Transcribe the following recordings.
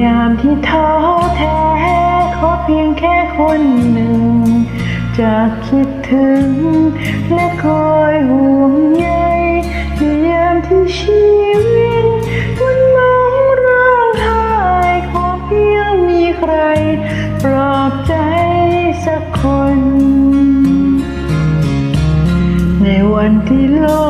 ยามที่ท้อแท้ขอเพียงแค่คนหนึ่งจะคิดถึง และคอยห่วงใยในยามที่ชีวิตมันมองร้องไห้ขอเพียงมีใคร ปลอบใจสักคน ในวันที่โลก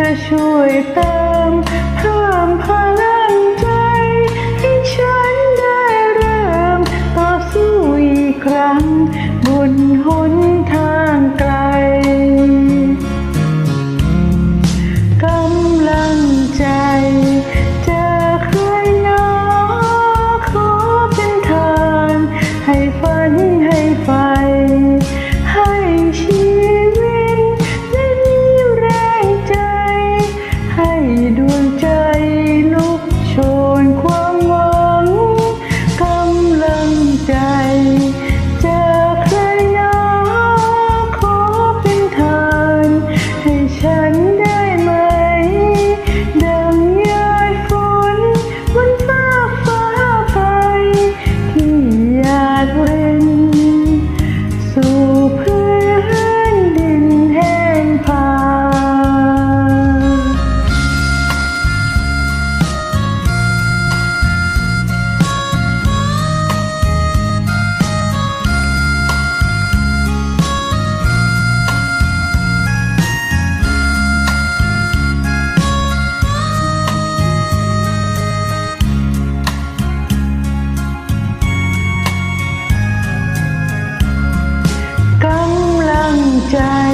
จะช่วยเติมเพิ่มพลังใจให้ฉันได้เริ่มต่อสู้อีกครั้งบนหนทางไกลกำลังใจจากครหนอขอเป็นทานให้ฝันให้ไฟ time.